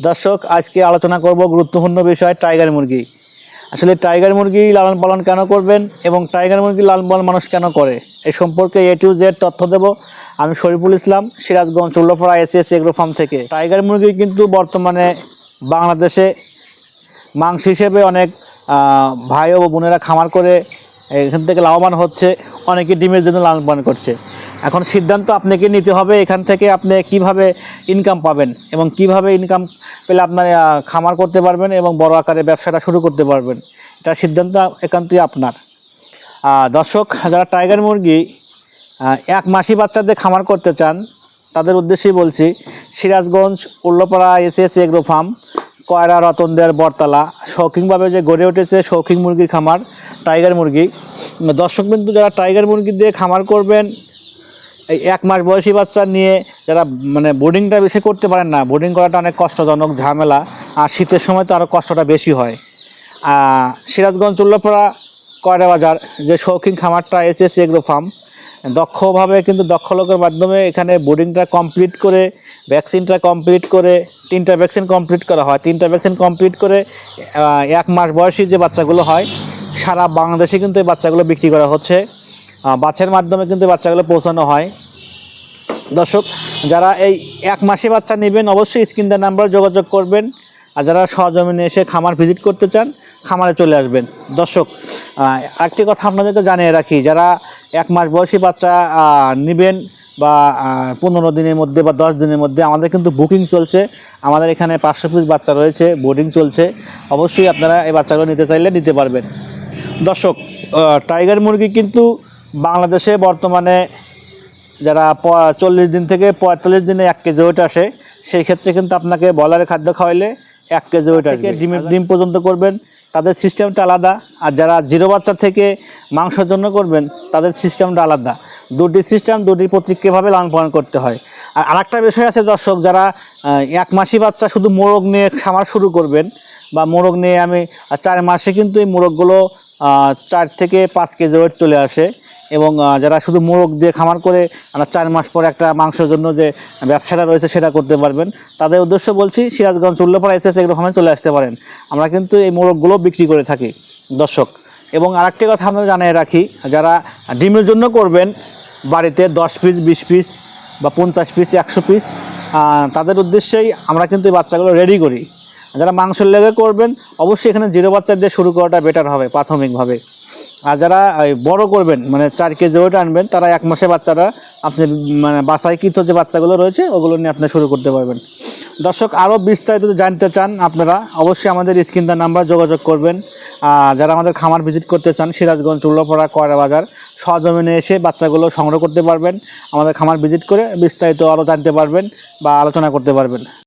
দর্শক, আজকে আলোচনা করব গুরুত্বপূর্ণ বিষয়, টাইগার মুরগি। আসলে টাইগার মুরগি লালন পালন কেন করবেন এবং টাইগার মুরগি লালন পালন মানুষ কেন করে? এই সম্পর্কে এ টু জেড তথ্য দেব। আমি Shariful Islam, Sirajganj Ullapara SS agro farm থেকে। টাইগার মুরগি কিন্তু বর্তমানে বাংলাদেশে মাংস হিসেবে অনেক ভাই ও বোনেরা খামার করে এখান থেকে লাভবান হচ্ছে, অনেকে ডিমের জন্য পালন করছে। এখন সিদ্ধান্ত আপনাকে নিতে হবে এখান থেকে আপনি কীভাবে ইনকাম পাবেন এবং কীভাবে ইনকাম পেলে আপনার খামার করতে পারবেন এবং বড় আকারে ব্যবসাটা শুরু করতে পারবেন। এটা সিদ্ধান্ত একান্তই আপনার। দর্শক, যারা টাইগার মুরগি এক মাসি বাচ্চাদের খামার করতে চান, তাদের উদ্দেশ্যেই বলছি, Sirajganj, Ullapara S S agro farm কয়রা রতনদের বরতলা শৌখিনভাবে যে গড়ে উঠেছে শৌখিন মুরগির খামার, টাইগার মুরগি। দর্শক বিন্দু, যারা টাইগার মুরগি দিয়ে খামার করবেন, এই এক মাস বয়সী বাচ্চা নিয়ে যারা মানে বোর্ডিংটা বেশি করতে পারেন না, বোর্ডিং করাটা অনেক কষ্টজনক ঝামেলা, আর শীতের সময় তো আরও কষ্টটা বেশি হয়। সিরাজগঞ্জ উল্লাপাড়া কয়রা বাজার, যে শৌখিন খামারটা এস এগ্রো ফার্ম দক্ষভাবে কিন্তু দক্ষ লোকের মাধ্যমে এখানে বোর্ডিংটা কমপ্লিট করে ভ্যাকসিনটা কমপ্লিট করে, তিনটা ভ্যাকসিন কমপ্লিট করা হয়। তিনটা ভ্যাকসিন কমপ্লিট করে এক মাস বয়সী যে বাচ্চাগুলো হয়, সারা বাংলাদেশে কিন্তু এই বাচ্চাগুলো বিক্রি করা হচ্ছে। বাছের মাধ্যমে কিন্তু বাচ্চাগুলো পৌঁছানো হয়। দর্শক, যারা এই এক মাসে বাচ্চা নেবেন, অবশ্যই স্ক্রিন দেওয়ার নাম্বার যোগাযোগ করবেন। আর যারা সহজমিনে এসে খামার ভিজিট করতে চান, খামারে চলে আসবেন। দর্শক আরেকটি কথা আপনাদেরকে জানিয়ে রাখি, যারা এক মাস বয়সী বাচ্চা নেবেন বা পনেরো দিনের মধ্যে বা দশ দিনের মধ্যে, আমাদের কিন্তু বুকিং চলছে। আমাদের এখানে পাঁচশো পিস বাচ্চা রয়েছে বোর্ডিং চলছে। অবশ্যই আপনারা এই বাচ্চাগুলো নিতে চাইলে নিতে পারবেন। দর্শক টাইগার মুরগি কিন্তু বাংলাদেশে বর্তমানে যারা প, চল্লিশ দিন থেকে পঁয়তাল্লিশ দিনে এক কেজি ওয়েট আসে, সেই ক্ষেত্রে কিন্তু আপনাকে বলারের খাদ্য খাওয়াইলে এক কেজি ওয়েট আসবে। ডিমের ডিম পর্যন্ত করবেন তাদের সিস্টেমটা আলাদা। আর যারা জিরো বাচ্চা থেকে মাংসের জন্য করবেন তাদের সিস্টেমটা আলাদা। দুটি সিস্টেম দুটি প্রতীকভাবে লালন পালন করতে হয়। আর আরেকটা বিষয় আছে দর্শক যারা এক মাসি বাচ্চা শুধু মোরগ নিয়ে খামার শুরু করবেন বা মোরগ নিয়ে আমি চার মাসে কিন্তু এই মোরগগুলো চার থেকে পাঁচ কেজি ওয়েট চলে আসে। এবং যারা শুধু মোরগ দিয়ে খামার করে চার মাস পরে একটা মাংসের জন্য যে ব্যবসাটা রয়েছে সেটা করতে পারবেন। তাদের উদ্দেশ্য বলছি, সিরাজগঞ্জ উল্লপাড়া এসে এগুলো খামে চলে আসতে পারেন। আমরা কিন্তু এই মোরগগুলো বিক্রি করে থাকি, দর্শক। এবং আরেকটি কথা আমরা জানিয়ে রাখি, যারা ডিমের জন্য করবেন, বাড়িতে দশ পিস বিশ পিস বা পঞ্চাশ পিস একশো পিস তাদের উদ্দেশ্যেই আমরা কিন্তু এই বাচ্চাগুলো রেডি করি। যারা মাংসের লেগে করবেন, অবশ্যই এখানে জিরো বাচ্চা দিয়ে শুরু করাটা বেটার হবে, প্রাথমিকভাবে। আর যারা বড় করবেন মানে চার কেজি ওটা আনবেন, তারা এক মাসে বাচ্চারা আপনি মানে বাসাইকৃত যে বাচ্চাগুলো রয়েছে, ওগুলো নিয়ে আপনি শুরু করতে পারবেন। দর্শক আরও বিস্তারিত জানতে চান আপনারা, অবশ্যই আমাদের স্ক্রিন নাম্বার যোগাযোগ করবেন। যারা আমাদের খামার ভিজিট করতে চান, সিরাজগঞ্জ চুল্লাপাড়া কয়রা বাজার সহজমিনে এসে বাচ্চাগুলো সংগ্রহ করতে পারবেন। আমাদের খামার ভিজিট করে বিস্তারিত আরও জানতে পারবেন বা আলোচনা করতে পারবেন।